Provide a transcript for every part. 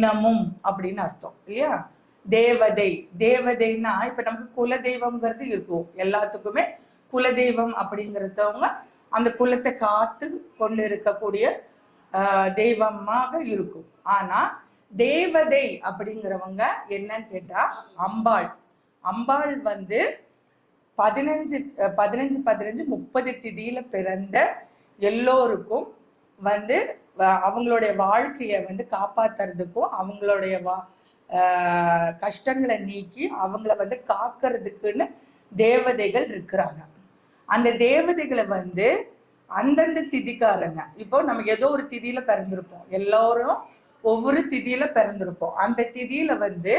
தினமும் அப்படின்னு அர்த்தம் இல்லையா? தேவதை தேவதைன்னா இப்ப நமக்கு குல தெய்வம்ங்கிறது இருக்கும். எல்லாத்துக்குமே குல தெய்வம் அப்படிங்கிறதவங்க அந்த குலத்தை காத்து கொண்டு இருக்கக்கூடிய தெய்வமாக இருக்கும். ஆனா தேவதை அப்படிங்கிறவங்க என்னன்னு கேட்டா அம்பாள். அம்பாள் வந்து பதினஞ்சு பதினஞ்சு பதினஞ்சு முப்பது திதியில பிறந்த எல்லோருக்கும் வந்து அவங்களுடைய வாழ்க்கையை வந்து காப்பாத்துறதுக்கும் அவங்களுடைய வா கஷ்டங்களை நீக்கி அவங்கள வந்து காக்கிறதுக்குன்னு தேவதைகள் இருக்கிறாங்க. அந்த தேவதைகளை வந்து அந்தந்த திதிக்காரங்க. இப்போ நம்ம ஏதோ ஒரு திதியில பிறந்திருப்போம். எல்லோரும் ஒவ்வொரு திதியில பிறந்திருப்போம். அந்த திதியில வந்து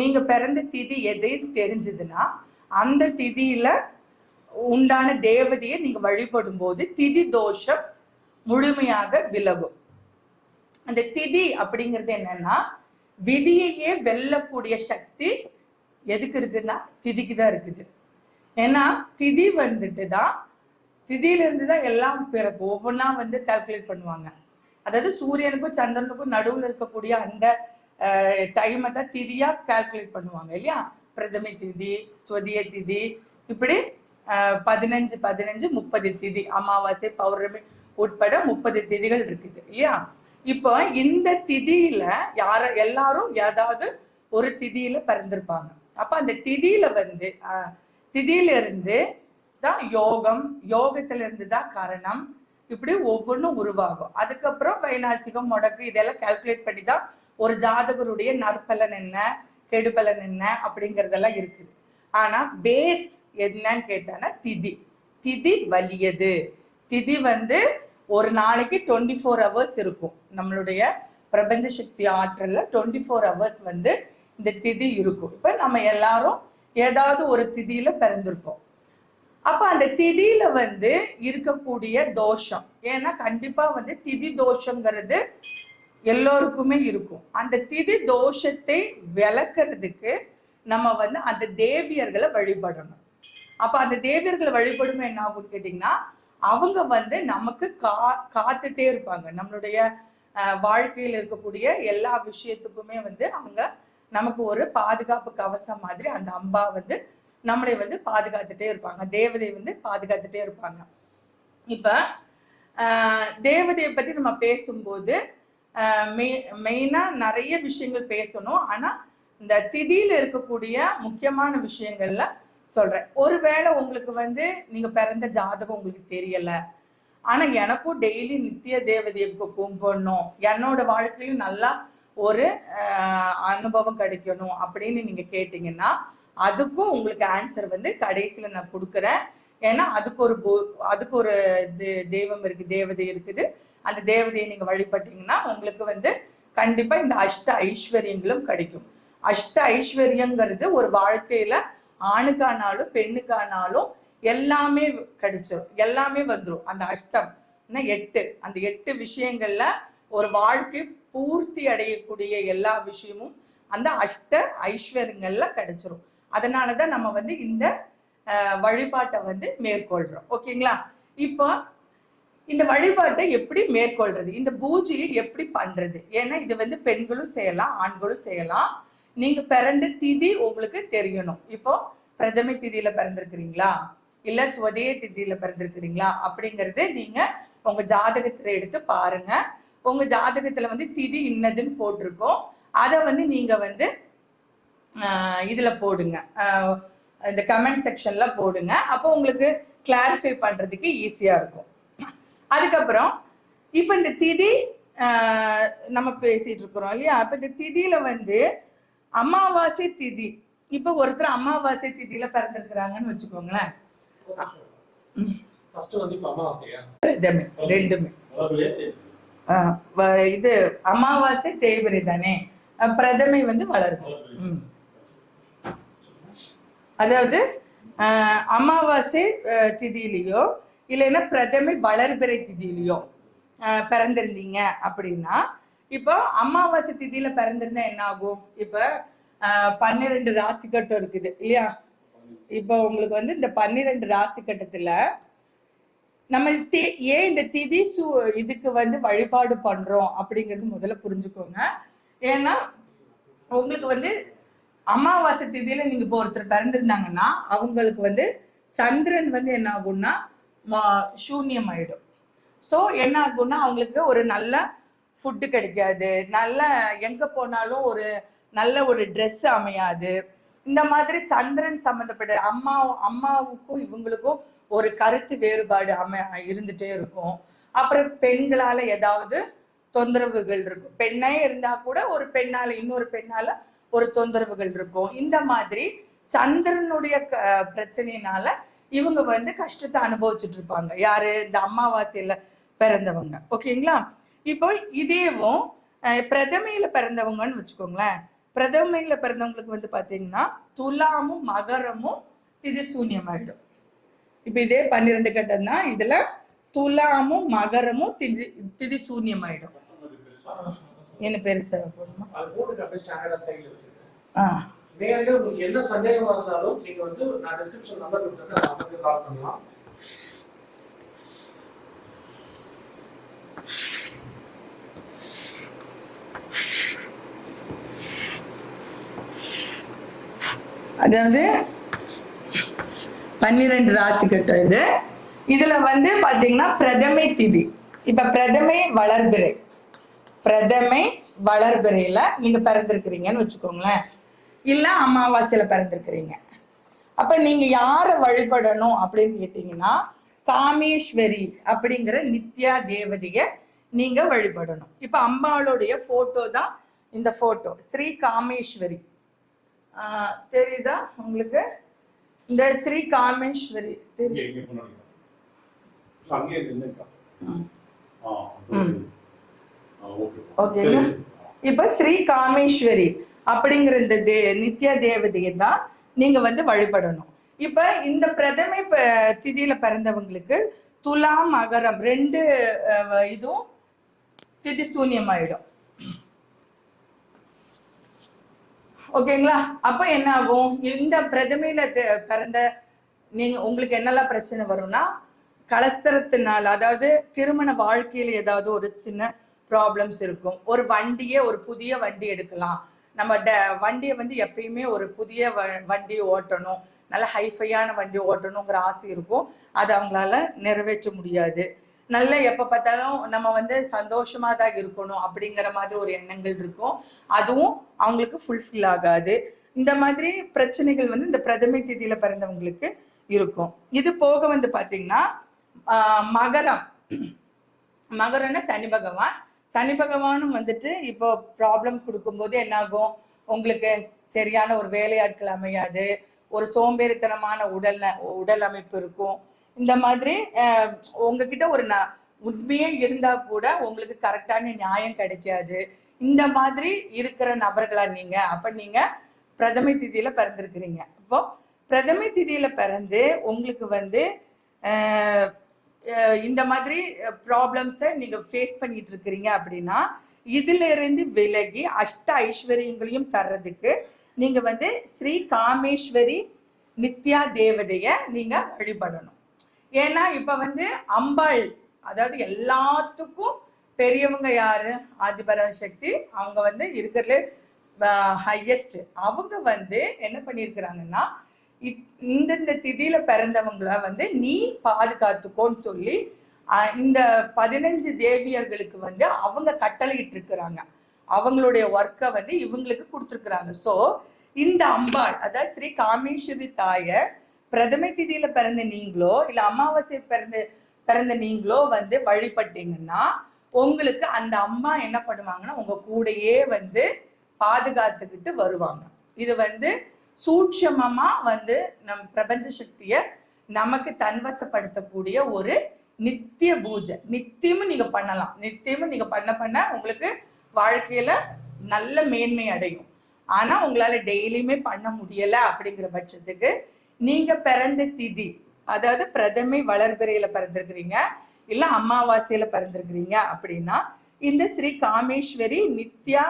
நீங்க பிறந்த திதி எதுன்னு தெரிஞ்சதுன்னா அந்த திதியில உண்டான தேவதையை நீங்க வழிபடும் போது திதி தோஷம் முழுமையாக விலகும். அந்த திதி அப்படிங்கிறது என்னன்னா விதியையே வெல்லக்கூடிய சக்தி எதுக்கு இருக்குன்னா திதிக்கு தான் இருக்குது. ஏன்னா திதி வந்துட்டு தான் திதியிலிருந்து தான் எல்லாம் பிறகு ஒவ்வொன்றா வந்து கால்குலேட் பண்ணுவாங்க. அதாவது சூரியனுக்கும் சந்திரனுக்கும் நடுவில் இருக்கக்கூடிய அந்த டைமை தான் திதியா கால்குலேட் பண்ணுவாங்க இல்லையா? பிரதமை திதி சுவதிய திதி இப்படி பதினஞ்சு பதினஞ்சு முப்பது திதி. அமாவாசை பௌர்ணமி உட்பட முப்பது திதிகள் இருக்குது இல்லையா? இப்போ இந்த திதியில யார எல்லாரும் ஏதாவது ஒரு திதியில பிறந்திருப்பாங்க. அப்ப அந்த திதியில வந்து திதியில இருந்து தான் யோகம் யோகத்துல இருந்து தான் கரணம் இப்படி ஒவ்வொன்றும் உருவாகும். அதுக்கப்புறம் வைநாசிகம் முடக்கு இதெல்லாம் கால்குலேட் பண்ணி தான் ஒரு ஜாதகருடைய நற்பலன் என்ன கெடுபலன் என்ன அப்படிங்கறதெல்லாம் இருக்குது. ஆனா பேஸ் என்னன்னு கேட்டானா திதி. திதி வலியது. திதி வந்து ஒரு நாளைக்கு டுவெண்ட்டி ஃபோர் ஹவர்ஸ் இருக்கும். நம்மளுடைய பிரபஞ்ச சக்தி ஆற்றலில் டுவெண்ட்டி ஃபோர் ஹவர்ஸ் வந்து இந்த திதி இருக்கும். இப்போ நம்ம எல்லாரும் ஏதாவது ஒரு திதியில பிறந்திருப்போம். அப்போ அந்த திதியில வந்து இருக்கக்கூடிய தோஷம் ஏன்னா கண்டிப்பாக வந்து திதி தோஷங்கிறது எல்லோருக்குமே இருக்கும். அந்த திதி தோஷத்தை விளக்குறதுக்கு நம்ம வந்து அந்த தேவியர்களை வழிபடணும். அப்போ அந்த தேவியர்களை வழிபடும் என்ன ஆகும்னு கேட்டிங்கன்னா அவங்க வந்து நமக்கு கா காத்துட்டே இருப்பாங்க. நம்மளுடைய வாழ்க்கையில் இருக்கக்கூடிய எல்லா விஷயத்துக்குமே வந்து அவங்க நமக்கு ஒரு பாதுகாப்பு கவசம் மாதிரி அந்த அம்பா வந்து நம்மளை வந்து பாதுகாத்துட்டே இருப்பாங்க. தேவதை வந்து பாதுகாத்துட்டே இருப்பாங்க. இப்ப தேவதையை பத்தி நம்ம பேசும்போது மெயினா நிறைய விஷயங்கள் பேசணும். ஆனா இந்த திதியில இருக்கக்கூடிய முக்கியமான விஷயங்கள்ல சொல்றேன். ஒருவேளை உங்களுக்கு வந்து நீங்க பிறந்த ஜாதகம் உங்களுக்கு தெரியல. ஆனா எனக்கும் டெய்லி நித்திய தேவதையை கும்பிடணும். என்னோட வாழ்க்கையிலும் நல்லா ஒரு அனுபவம் கிடைக்கணும் அப்படின்னு நீங்க கேட்டீங்கன்னா அதுக்கும் உங்களுக்கு ஆன்சர் வந்து கடைசியில நான் கொடுக்குறேன். ஏன்னா அதுக்கு ஒரு அதுக்கு ஒரு தே- தெய்வம் இருக்கு தேவதை இருக்குது. அந்த தேவதையை நீங்க வழிபட்டீங்கன்னா உங்களுக்கு வந்து கண்டிப்பா இந்த அஷ்ட ஐஸ்வர்யங்களும் கிடைக்கும். அஷ்ட ஐஸ்வர்யங்கிறது ஒரு வாழ்க்கையில ஆணுக்கானாலும் பெண்ணுக்கானாலும் எல்லாமே கிடைச்சிரும். எல்லாமே வந்துடும் அந்த அஷ்டம். எட்டு. அந்த எட்டு விஷயங்கள்ல ஒரு வாழ்க்கை பூர்த்தி அடையக்கூடிய எல்லா விஷயமும் அந்த அஷ்ட ஐஸ்வர்யங்கள்ல கிடைச்சிரும். அதனாலதான் நம்ம வந்து இந்த வழிபாட்டை வந்து மேற்கொள்றோம். ஓகேங்களா? இப்போ இந்த வழிபாட்டை எப்படி மேற்கொள்றது? இந்த பூஜையை எப்படி பண்றது? ஏன்னா இது வந்து பெண்களும் செய்யலாம் ஆண்களும் செய்யலாம். நீங்க பிறந்த திதி உங்களுக்கு தெரியணும். இப்போ பிரதம திதியில பிறந்திருக்கிறீங்களா? இல்ல துவதய திதியில பிறந்திருக்கிறீங்களா? அப்படிங்கறது நீங்க உங்க ஜாதகத்தை எடுத்து பாருங்க. உங்க ஜாதகத்துல வந்து திதி இன்னதுன்னு போட்டிருக்கோம். அதை வந்து நீங்க வந்து இதுல போடுங்க. இந்த கமெண்ட் செக்ஷன்ல போடுங்க. அப்போ உங்களுக்கு கிளாரிஃபை பண்றதுக்கு ஈஸியா இருக்கும். அதுக்கப்புறம் இப்போ இந்த திதி நம்ம பேசிட்டு இருக்கிறோம் இல்லையா? அப்ப இந்த திதியில வந்து அமாவாசை திதி. இப்போ ஒருத்தர் அமாவாசை திதியில பிறந்திருக்கிறாங்கன்னு வச்சுக்கோங்களேன். ரெண்டுமே. இது அமாவாசை தேய்பிரை தானே. பிரதமை வந்து வளரும். அதாவது அமாவாசை திதியிலையோ இல்லைன்னா பிரதமை வளர்பிறை திதியிலையோ பிறந்திருந்தீங்க அப்படின்னா இப்போ அமாவாசை திதியில பிறந்திருந்தா என்ன ஆகும்? இப்போ பன்னிரெண்டு ராசி கட்டம் இருக்குது இல்லையா? இப்போ உங்களுக்கு வந்து இந்த பன்னிரெண்டு ராசி கட்டத்துல நம்ம ஏன் இந்த திதி சு இதுக்கு வந்து வழிபாடு பண்றோம் அப்படிங்கிறது முதல்ல புரிஞ்சுக்கோங்க. ஏன்னா உங்களுக்கு வந்து அமாவாசை திதியில நீங்க இப்போ ஒருத்தர் பிறந்திருந்தாங்கன்னா அவங்களுக்கு வந்து சந்திரன் வந்து என்ன ஆகும்னா சூன்யம் ஆயிடும். ஸோ என்ன ஆகும்னா அவங்களுக்கு ஒரு நல்ல ஃபுட்டு கிடைக்காது. நல்ல எங்க போனாலும் ஒரு நல்ல ஒரு ட்ரெஸ் அமையாது. இந்த மாதிரி சந்திரன் சம்பந்தப்பட்ட அம்மா அம்மாவுக்கும் இவங்களுக்கும் ஒரு கருத்து வேறுபாடு அம இருந்துட்டே இருக்கும். அப்புறம் பெண்களால ஏதாவது தொந்தரவுகள் இருக்கும். பெண்ணே இருந்தா கூட ஒரு பெண்ணால இன்னொரு பெண்ணால ஒரு தொந்தரவுகள் இருக்கும். இந்த மாதிரி சந்திரனுடைய பிரச்சனையினால இவங்க வந்து கஷ்டத்தை அனுபவிச்சுட்டு இருப்பாங்க. யாரு? இந்த அமாவாசையில பிறந்தவங்க. ஓகேங்களா? இப்போ இதேவும் பிரதமையில பிறந்தவங்கன்னு வச்சுக்கோங்களேன். பிரதமையில பிறந்தவங்களுக்கு வந்து பாத்தீங்கன்னா துலாமும் மகரமும் திதி சூன்யமாயிடும். இப்ப இதே பன்னிரெண்டு கட்டம் தான் இதுல துலாமும் மகரமும் திதி திதி சூன்யமாயிடும். என்ன பெருசா போடணுமா ஆ உங்களுக்கு என்ன சந்தேகமா இருந்தாலும் நீங்க வந்து நான் டிஸ்கிரிப்ஷன் நம்பர் கொடுத்துருக்கேன் கால் பண்ணலாம். அதாவது பன்னிரெண்டு ராசி கட்டம் இது. இதுல வந்து பாத்தீங்கன்னா பிரதமை திதி. இப்ப பிரதமை வளர்பிறை. பிரதமை வளர்பிறையில நீங்க பிறந்திருக்கிறீங்கன்னு வச்சுக்கோங்களேன். இல்ல அமாவாசையில பிறந்திருக்கிறீங்க. அப்ப நீங்க யாரை வழிபடணும் அப்படின்னு கேட்டீங்கன்னா காமேஸ்வரி அப்படிங்கிற நித்யா தேவதைய நீங்க வழிபடணும். இப்ப அம்பாளுடைய போட்டோ தான் இந்த போட்டோ ஸ்ரீ காமேஸ்வரி. தெரியுதா உங்களுக்கு? இந்த ஸ்ரீ காமேஸ்வரி ஓகேங்களா இப்ப ஸ்ரீ காமேஸ்வரி அப்படிங்கிற இந்த தே நித்ய தேவதையை தான் நீங்க வந்து வழிபடணும். இப்ப இந்த பிரதமை திதியில பிறந்தவங்களுக்கு துலாம் மகரம் ரெண்டு இதுவும் திதி சூன்யமாயிடும். ஓகேங்களா? அப்ப என்ன ஆகும் இந்த பிரதமையில பிறந்த நீங்க உங்களுக்கு என்னெல்லாம் பிரச்சனை வரும்னா கலஸ்தரத்தினால் அதாவது திருமண வாழ்க்கையில ஏதாவது ஒரு சின்ன ப்ராப்ளம்ஸ் இருக்கும். ஒரு வண்டியே ஒரு புதிய வண்டி எடுக்கலாம். நம்ம ட வண்டியை வந்து எப்பயுமே ஒரு புதிய வ வண்டி ஓட்டணும். நல்ல ஹைஃபையான வண்டி ஓட்டணுங்கிற ஆசை இருக்கும். அது அவங்களால நிறைவேற்ற முடியாது. நல்ல எப்போ பார்த்தாலும் நம்ம வந்து சந்தோஷமா தான் இருக்கணும் அப்படிங்கிற மாதிரி ஒரு எண்ணங்கள் இருக்கும். அதுவும் அவங்களுக்கு ஃபுல்ஃபில் ஆகாது. இந்த மாதிரி பிரச்சனைகள் வந்து இந்த பிரதமை திதியில பிறந்தவங்களுக்கு இருக்கும். இது போக வந்து பாத்தீங்கன்னா ஆஹ் மகரம். மகரம்னா சனி பகவான். சனி பகவானும் வந்துட்டு இப்போ ப்ராப்ளம் கொடுக்கும்போது என்னாகும்? உங்களுக்கு சரியான ஒரு வேலையாட்கள் அமையாது. ஒரு சோம்பேறித்தனமான உடல் உடல் அமைப்பு இருக்கும். இந்த மாதிரி உங்ககிட்ட ஒரு ந உண்மையே இருந்தா கூட உங்களுக்கு கரெக்டான நியாயம் கிடைக்காது. இந்த மாதிரி இருக்கிற நபர்களா நீங்க அப்ப நீங்க பிரதமை திதியில பிறந்திருக்கிறீங்க. இப்போ பிரதமை திதியில பிறந்து உங்களுக்கு வந்து இந்த மாதிரி ப்ராப்ளம்ஸை நீங்க ஃபேஸ் பண்ணிட்டு இருக்கிறீங்க அப்படின்னா இதுல இருந்து விலகி அஷ்ட ஐஸ்வர்யங்களையும் தர்றதுக்கு நீங்க வந்து ஸ்ரீ காமேஸ்வரி நித்யா தேவதைய நீங்க வழிபடணும். ஏன்னா இப்ப வந்து அம்பாள் அதாவது எல்லாத்துக்கும் பெரியவங்க யாரு? ஆதிபராசக்தி அவங்க வந்து இருக்கிறதுல ஹையஸ்ட் அவங்க வந்து என்ன பண்ணியிருக்கிறாங்கன்னா இ- இந்தந்த திதியில பிறந்தவங்கள வந்து நீ பாதுகாத்துக்கோன்னு சொல்லி இந்த பதினஞ்சு தேவியர்களுக்கு வந்து அவங்க கட்டளையிட்டு இருக்கிறாங்க அவங்களுடைய ஒர்க்கை வந்து இவங்களுக்கு கொடுத்துருக்குறாங்க. ஸோ இந்த அம்பாள் அதாவது ஸ்ரீ காமேஸ்வரி தாயை பிரதமை திதியில பிறந்த நீங்களோ இல்ல அமாவாசை பிறந்த பிறந்த நீங்களோ வந்து வழிபட்டீங்கன்னா உங்களுக்கு அந்த அம்மா என்ன பண்ணுவாங்கன்னா உங்க கூடயே வந்து பாதுகாத்துக்கிட்டு வருவாங்க. இது வந்து சூட்சமமா வந்து நம் பிரபஞ்ச சக்திய நமக்கு தன்வசப்படுத்தக்கூடிய ஒரு நித்திய பூஜை. நித்தியமும் நீங்க பண்ணலாம். நித்தியமும் நீங்க பண்ண பண்ண உங்களுக்கு வாழ்க்கையில நல்ல மேன்மை அடையும். ஆனா உங்களால டெய்லியுமே பண்ண முடியல அப்படிங்கிற பட்சத்துக்கு நீங்க பிறந்த திதி அதாவது பிரதமை வளர்பிறையில பிறந்திருக்கிறீங்க இல்ல அமாவாசையில பிறந்திருக்கிறீங்க அப்படின்னா இந்த ஸ்ரீ காமேஸ்வரி நித்யா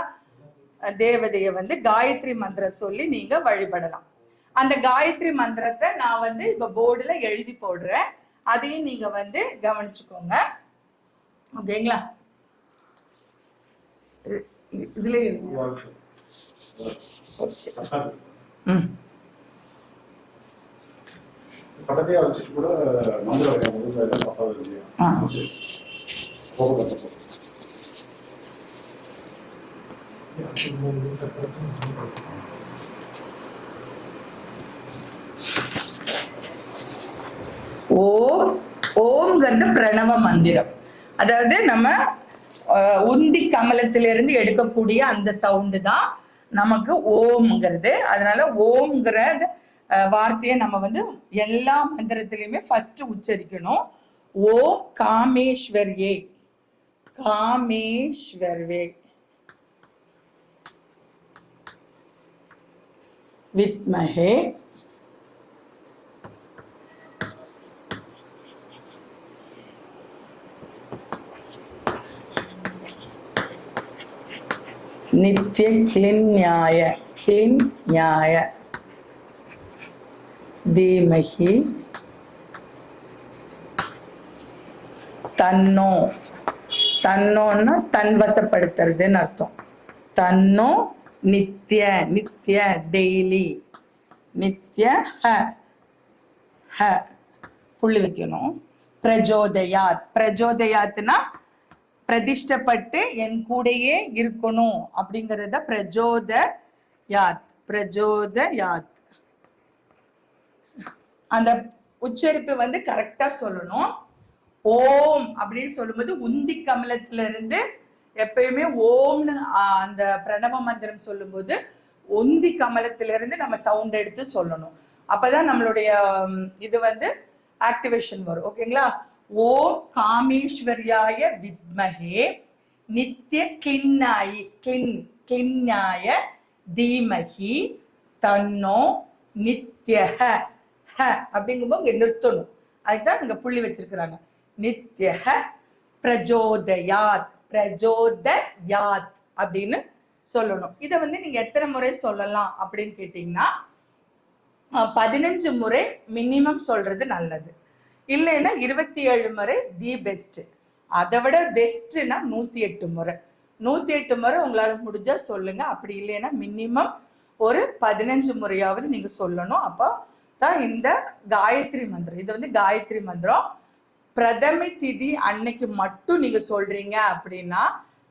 தேவதைய வந்து காயத்ரி மந்திரம் சொல்லி நீங்க வழிபடலாம். அந்த காயத்ரி மந்திரத்தை நான் வந்து இப்ப போர்டுல எழுதி போடுறேன். அதையும் நீங்க வந்து கவனிச்சுக்கோங்க. ஓகேங்களா? இது- இது- இதுலயே இருக்கு ஓகே ம். பக்கத்தையே வச்சுட்டு கூட மந்திரம் வைக்க முதல்ல எல்லாம் பத்தாவது இல்லையா? ஓம் ஓம்ங்கிறது பிரணவ மந்திரம். அதாவது நம்ம உந்தி கமலத்திலிருந்து எடுக்கக்கூடிய அந்த சவுண்டு தான் நமக்கு ஓம்ங்கிறது. அதனால ஓம்ங்கிற அந்த, அஹ், வார்த்தையை நம்ம வந்து எல்லா மந்திரத்திலையுமே ஃபர்ஸ்ட் உச்சரிக்கணும். ஓ காமேஸ்வர்யே. காமேஸ்வர்வே வித்மஹே. நித்திய ஹின் நியாய தீமகி தன்னோ. தன்னோன்னா தன்வசப்படுத்துறதுன்னு அர்த்தம். தன்னோ நித்திய நித்திய டெய்லி. நித்திய ஹ. ஹ. புள்ளி வைக்கணும். பிரஜோதயாத். பிரஜோதயாத்னா பிரதிஷ்டப்பட்டு என் கூடயே இருக்கணும் அப்படிங்கறத பிரஜோத யாத் பிரஜோத யாத் அந்த உச்சரிப்பு வந்து கரெக்டா சொல்லணும். ஓம் அப்படின்னு சொல்லும்போது உந்தி கமலத்துல இருந்து எப்பயுமே ஓம்னு அந்த பிரணவ மந்திரம் சொல்லும்போது உந்தி கமலத்துல இருந்து நம்ம சவுண்ட் எடுத்து சொல்லணும். அப்பதான் நம்மளுடைய இது வந்து ஆக்டிவேஷன் வரும். ஓகேங்களா? ஓம் காமேஸ்வர்யாய வித்மஹே நித்திய கிளின்னாயி கிளின் கிளின்னாய தீமஹி தன்னோ நித்யக ஹ அப்படிங்கும்போது இங்க நிறுத்தணும். அதுதான் இங்க புள்ளி வச்சிருக்கிறாங்க. நித்ய பிரஜோதயாத் பிரஜோதயாத் அப்படின்னு சொல்லணும். இதை வந்து நீங்க எத்தனை முறை சொல்லலாம் அப்படின்னு கேட்டீங்கன்னா பதினஞ்சு முறை மினிமம் சொல்றது நல்லது. இல்லைன்னா இருபத்தி ஏழு முறை தி பெஸ்ட் அதை விட பெஸ்ட்னா நூத்தி எட்டு முறை. நூத்தி எட்டு முறை உங்களால முடிஞ்சா சொல்லுங்க. அப்படி இல்லைன்னா மினிமம் ஒரு பதினஞ்சு முறையாவது நீங்க சொல்லணும். அப்போ தான் இந்த காயத்ரி மந்திரம். இது வந்து காயத்ரி மந்திரம். பிரதமை திதி அன்னைக்கு மட்டும் நீங்க சொல்றீங்க அப்படின்னா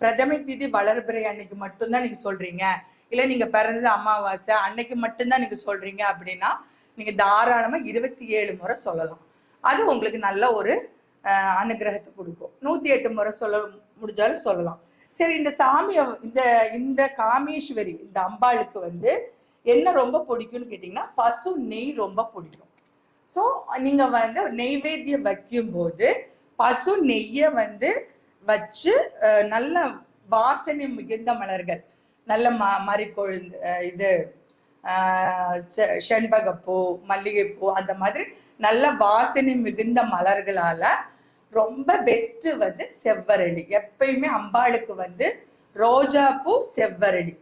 பிரதமை திதி வளர்பிறை அன்னைக்கு மட்டும்தான் நீங்க சொல்றீங்க. இல்ல நீங்க பிறந்தது அமாவாசை அன்னைக்கு மட்டும்தான் நீங்க சொல்றீங்க அப்படின்னா நீங்க தாராளமா இருபத்தி ஏழு முறை சொல்லலாம். அது உங்களுக்கு நல்ல ஒரு அனுகிரகத்தை கொடுக்கும். நூத்தி எட்டு முறை சொல்ல முடிஞ்சாலும் சொல்லலாம். சரி இந்த சாமியை இந்த இந்த காமேஸ்வரி இந்த அம்பாளுக்கு வந்து என்ன ரொம்ப பிடிக்கும்னு கேட்டிங்கன்னா பசு நெய் ரொம்ப பிடிக்கும். ஸோ நீங்கள் வந்து நெய்வேத்தியம் வைக்கும்போது பசு நெய்யை வந்து வச்சு நல்ல வாசனை மிகுந்த மலர்கள் நல்ல ம மறிக்கொழுந்து இது செ- செண்பகப்பூ மல்லிகைப்பூ அந்த மாதிரி நல்ல வாசனை மிகுந்த மலர்களால் ரொம்ப பெஸ்ட்டு வந்து செவ்வரளி. எப்பயுமே அம்பாளுக்கு வந்து ரோஜாப்பூ செவ்வரளி.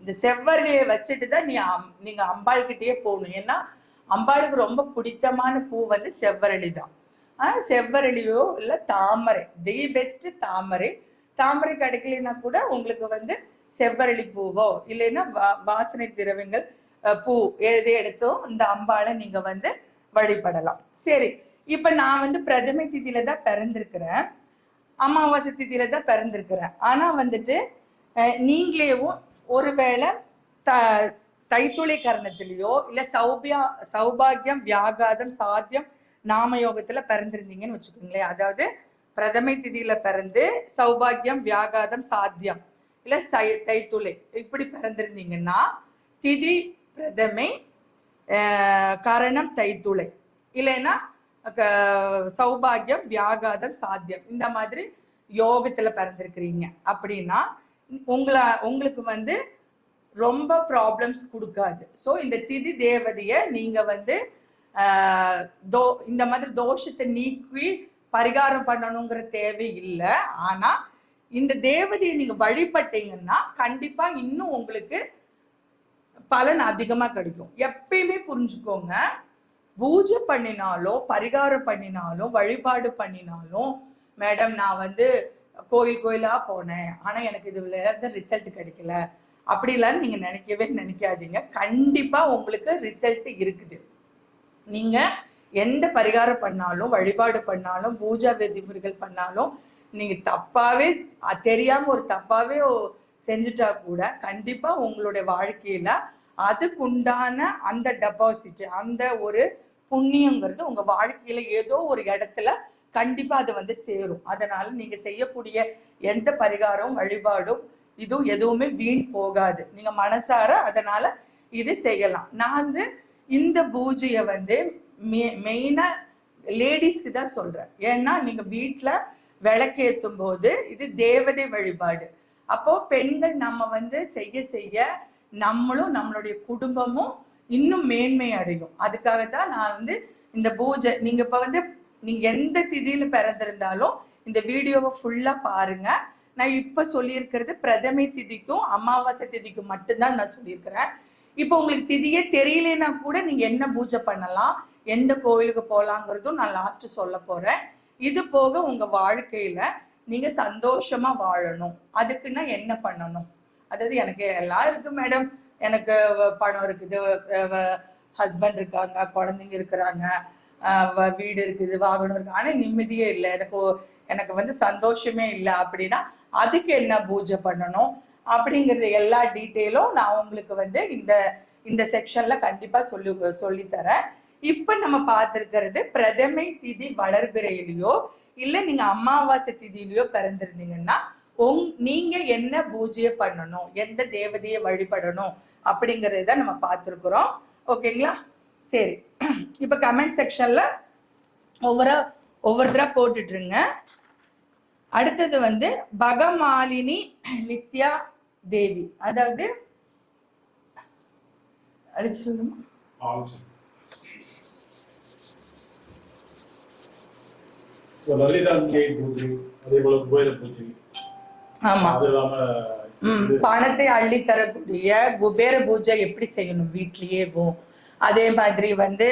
இந்த செவ்வரளியை வச்சுட்டு தான் நீ அம்- நீங்க அம்பாள் கிட்டேயே போகணும். ஏன்னா அம்பாளுக்கு ரொம்ப பிடித்தமான பூ வந்து செவ்வரளி தான் செவ்வரளியோ இல்லை தாமரை. தி பெஸ்ட் தாமரை. தாமரை கிடைக்கலனா கூட உங்களுக்கு வந்து செவ்வரளி பூவோ இல்லைன்னா வா- வாசனை திரவங்கள் பூ எது எடுத்தோ இந்த அம்பாளை நீங்க வந்து வழிபடலாம். சரி இப்ப நான் வந்து பிரதமை திதியில தான் பிறந்திருக்கிறேன். அமாவாசை திதியில தான் பிறந்திருக்கிறேன். ஆனா வந்துட்டு நீங்களேவும் ஒருவேளை த தைத்துளை கரணத்திலேயோ இல்லை சௌபியா சௌபாகியம் வியாகாதம் சாத்தியம் நாமயோகத்துல பிறந்திருந்தீங்கன்னு வச்சுக்கோங்களேன். அதாவது பிரதமை திதியில பிறந்து சௌபாகியம் வியாகாதம் சாத்தியம் இல்ல சை- தைத்துளை இப்படி பிறந்திருந்தீங்கன்னா திதி பிரதமை கரணம் தைத்துளை இல்லைன்னா க- சௌபாகியம் வியாகாதம் சாத்தியம் இந்த மாதிரி யோகத்துல பிறந்திருக்கிறீங்க. அப்படின்னா உங்களை உங்களுக்கு வந்து ரொம்ப ப்ராப்ளம்ஸ் கொடுக்காது. ஸோ இந்த திதி தேவதையை நீங்கள் வந்து தோ இந்த மாதிரி தோஷத்தை நீக்கி பரிகாரம் பண்ணணுங்கிற தேவை இல்லை. ஆனால் இந்த தேவதையை நீங்கள் வழிபட்டீங்கன்னா கண்டிப்பாக இன்னும் உங்களுக்கு பலன் அதிகமாக கிடைக்கும். எப்பயுமே புரிஞ்சுக்கோங்க. பூஜை பண்ணினாலும் பரிகாரம் பண்ணினாலும் வழிபாடு பண்ணினாலும் மேடம் நான் வந்து கோயில் கோயிலா போனேன். ஆனா எனக்கு இதுல இருந்து ரிசல்ட் கிடைக்கல. அப்படிலாம் நீங்க நினைக்கவே நினைக்காதீங்க. கண்டிப்பா உங்களுக்கு ரிசல்ட் இருக்குது. நீங்க எந்த பரிகாரம் பண்ணாலும் வழிபாடு பண்ணாலும் பூஜா விதிமுறைகள் பண்ணாலும் நீங்க தப்பாவே தெரியாமல் தெரியாம ஒரு தப்பாவே செஞ்சுட்டா கூட கண்டிப்பா உங்களுடைய வாழ்க்கையில அதுக்குண்டான அந்த டெபாசிட் அந்த ஒரு புண்ணியங்கிறது உங்க வாழ்க்கையில ஏதோ ஒரு இடத்துல கண்டிப்பா அது வந்து சேரும். அதனால நீங்க செய்யக்கூடிய எந்த பரிகாரம் வழிபாடும் இதுவும் எதுவுமே வீண் போகாது. நீங்க மனசார அதனால இது செய்யலாம். நான் வந்து இந்த பூஜையை வந்து மெயினா லேடிஸ்க்கு தான் சொல்றேன். ஏன்னா நீங்க வீட்டுல விளக்கேற்றும் போது இது தேவதை வழிபாடு. அப்போ பெண்கள் நம்ம வந்து செய்ய செய்ய நம்மளும் நம்மளுடைய குடும்பமும் இன்னும் மேன்மை அடையும். அதுக்காக தான் நான் வந்து இந்த பூஜை நீங்க இப்ப வந்து நீங்க எந்த திதியில பிறந்திருந்தாலும் இந்த வீடியோவை ஃபுல்லா பாருங்க. நான் இப்ப சொல்லியிருக்கிறது பிரதமை திதிக்கும் அமாவாசை திதிக்கும் மட்டும்தான் நான் சொல்லியிருக்கிறேன். இப்போ உங்களுக்கு திதியே தெரியலனா கூட நீங்க என்ன பூஜை பண்ணலாம் எந்த கோயிலுக்கு போகலாங்கிறதும் நான் லாஸ்ட் சொல்ல போறேன். இது போக உங்க வாழ்க்கையில நீங்க சந்தோஷமா வாழணும். அதுக்குன்னா என்ன பண்ணணும்? அதாவது எனக்கு எல்லாம் இருக்கு மேடம் எனக்கு பணம் இருக்குது ஹஸ்பண்ட் இருக்காங்க குழந்தைங்க இருக்கிறாங்க. வீடு இருக்குது வாகனம் இருக்கு. ஆனா நிம்மதியே இல்லை. எனக்கு எனக்கு வந்து சந்தோஷமே இல்லை அப்படின்னா அதுக்கு என்ன பூஜை பண்ணணும் அப்படிங்கிறது எல்லா டீட்டெயிலும் நான் உங்களுக்கு வந்து இந்த இந்த செக்ஷன்ல கண்டிப்பா சொல்லி சொல்லித்தரேன். இப்ப நம்ம பார்த்துருக்கிறது பிரதமை திதி வளர்பிறையிலையோ இல்ல நீங்க அமாவாசை திதியிலையோ பிறந்திருந்தீங்கன்னா உங் நீங்க என்ன பூஜையை பண்ணணும்? எந்த தேவதையை வழிபடணும்? அப்படிங்கறத நம்ம பார்த்துருக்குறோம். ஓகேங்களா? சரி. இப்ப கமெண்ட் செக்ஷன்ல ஒவ்வொரு ஒவ்வொருத்தரா போட்டுட்டுருங்க அடுத்தது வந்து பகமாலினி நித்யா தேவி. அதாவது அடிச்சிருந்தோமா ஆச்சு இப்போ லலிதாம்பிகை பூஜை அதே போல குபேர பூஜை. ஆமா. அது இல்லாம ம், இது பணத்தை அள்ளி தரக்கூடிய குபேர பூஜை எப்படி செய்யணும் வீட்லயேவும் அதே மாதிரி வந்து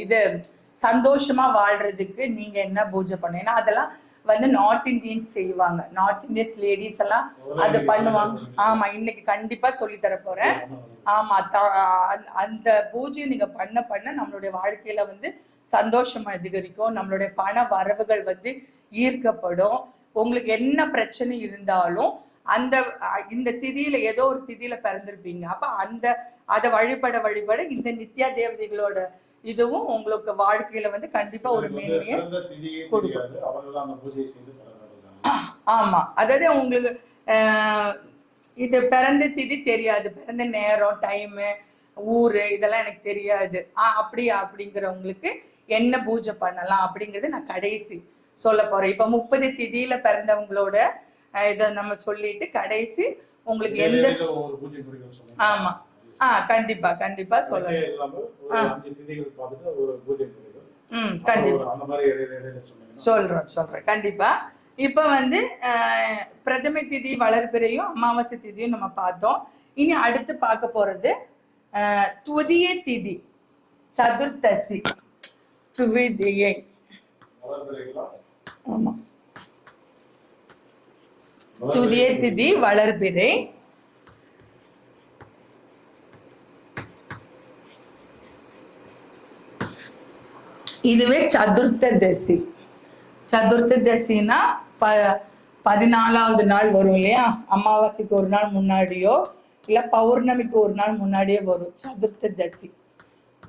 இது சந்தோஷமா வாழ்றதுக்கு நீங்க என்ன பூஜை ஏன்னா அதெல்லாம் வந்து நார்த் இந்தியன்ஸ் செய்வாங்க. நார்த் இந்தியன்ஸ் லேடிஸ் எல்லாம் அது பண்ணுவாங்க. ஆமா இன்னைக்கு கண்டிப்பா சொல்லி தர போறேன். ஆமா அந்த- பூஜையை நீங்க பண்ண பண்ண நம்மளுடைய வாழ்க்கையில வந்து சந்தோஷம் அதிகரிக்கும். நம்மளுடைய பண வரவுகள் வந்து ஈர்க்கப்படும். உங்களுக்கு என்ன பிரச்சனை இருந்தாலும் அந்த இந்த திதியில ஏதோ ஒரு திதியில பிறந்திருப்பீங்க. அப்ப அந்த அதை வழிபட வழிபட இந்த நித்யா தேவதைகளோட இதுவும் உங்களுக்கு வாழ்க்கையில வந்து கண்டிப்பா ஒரு மேன்மையை கொடுக்கும். ஆமா. அதாவது உங்களுக்கு இது பிறந்த திதி தெரியாது. பிறந்த நேரம் டைமு ஊரு இதெல்லாம் எனக்கு தெரியாது. ஆ அப்படியா? அப்படிங்கிறவங்களுக்கு என்ன பூஜை பண்ணலாம் அப்படிங்கறது நான் கடைசி சொல்ல போறேன். இப்ப முப்பது திதியில பிறந்தவங்களோட இதை நம்ம சொல்லிட்டு கடைசி உங்களுக்கு எந்த ஆமா. ஆ கண்டிப்பா கண்டிப்பா சொல்லுங்க ம் கண்டிப்பா. சொல்றோம் சொல்றேன் கண்டிப்பா. இப்ப வந்து பிரதமை திதி வளர்பிறையும் அமாவாசை திதியும் நம்ம பார்த்தோம். இனி அடுத்து பார்க்க போறது துதிய திதி சதுர்த்தசி துவிதியை? ஆமா. துதிய திதி வளர்பிறை. இதுவே சதுர்த்த தசி. சதுர்த்த தசினா ப பதினாலாவது நாள் வரும் இல்லையா? அமாவாசைக்கு ஒரு நாள் முன்னாடியோ இல்ல பௌர்ணமிக்கு ஒரு நாள் முன்னாடியே வரும் சதுர்த்த தசி.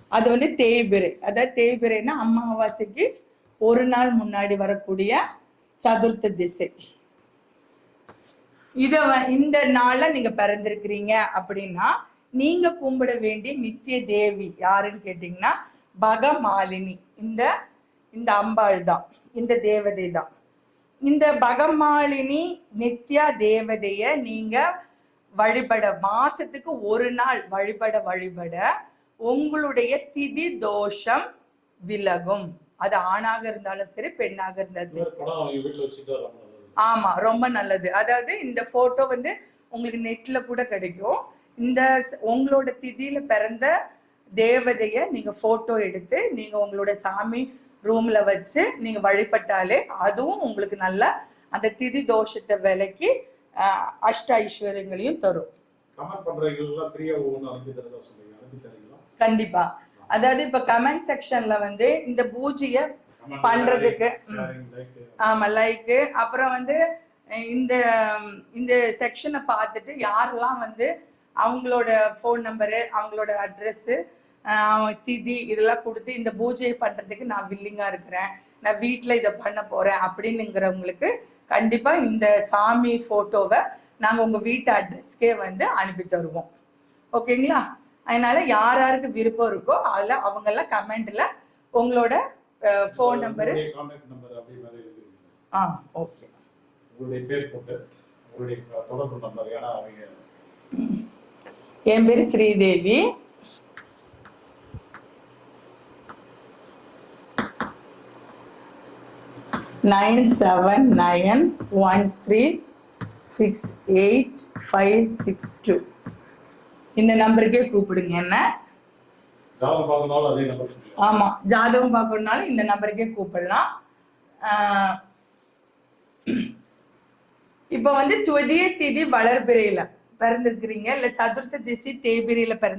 அது வந்து தேய்பிரை. அதாவது தேய்பிரைனா அமாவாசைக்கு ஒரு நாள் முன்னாடி வரக்கூடிய சதுர்த்த திசை. இத வ- இந்த நாள்ல நீங்க பிறந்திருக்கிறீங்க அப்படின்னா நீங்க கும்பிட வேண்டிய நித்திய தேவி யாருன்னு கேட்டீங்கன்னா பகமாலினி. இந்த இந்த அம்பாள் தான் இந்த தேவதை தான். இந்த பகமாலினி நித்யா தேவதைய நீங்க வழிபட மாசத்துக்கு ஒரு நாள் வழிபட வழிபட உங்களுடைய திதி தோஷம் விலகும். அது ஆணாக இருந்தாலும் சரி பெண்ணாக இருந்தாலும் சரி. ஆமா ரொம்ப நல்லது. அதாவது இந்த போட்டோ வந்து உங்களுக்கு நெட்ல கூட கிடைக்கும். இந்த உங்களோட திதியில பிறந்த தேவதைய நீங்க போட்டோ எடுத்து நீங்க உங்களோட சாமி ரூம்ல வச்சு நீங்க வழிபட்டாலே அதுவும் உங்களுக்கு நல்ல அந்த திதி தோஷத்தை விலக்கி அஷ்ட ஐஸ்வர்யங்களையும் தரும். கண்டிப்பா. அதாவது இப்ப கமெண்ட் செக்ஷன்ல வந்து இந்த பூஜைய பண்றதுக்கு, ஆமா லைக்கு அப்புறம் வந்து இந்த இந்த செக்ஷனை பார்த்துட்டு யாரெல்லாம் வந்து அவங்களோட ஃபோன் நம்பரு அவங்களோட அட்ரஸ்ஸு திதி இதெல்லாம் கொடுத்து இந்த பூஜையை பண்றதுக்கு நான் வில்லிங்கா இருக்கிறேன். நான் வீட்டில் இதை பண்ண போறேன் அப்படின்னுங்கிறவங்களுக்கு கண்டிப்பா இந்த சாமி போட்டோவை நாங்க உங்க வீட்டு அட்ரஸ்க்கே வந்து அனுப்பி தருவோம். ஓகேங்களா? அதனால யார் யாருக்கு விருப்பம் இருக்கோ அதுல அவங்க எல்லாம் கமெண்ட்ல உங்களோட ஃபோன் நம்பரு ஆ ஓகே உங்களுடைய பேர் போட்டு உங்களுடைய தொடர்பு நம்பர் ஏன்னா அவங்க என் பேர் Sridevi. Nine seven nine one three six eight five six two. இந்த நம்பருக்கே கூப்பிடுங்க என்ன? ஜாதகம் பார்க்கணும்னாலும் அதே நம்பர் சொல்லுங்க ஆமா ஜாதகம் பார்க்கணுனாலும் இந்த நம்பருக்கே கூப்பிடலாம். இப்ப வந்து துவதிய திதி வளர்பிறையில. பிறந்திருக்கிறீங்க? இல்ல சதுர்த்த திசி தேய்பிரையில பிறந்த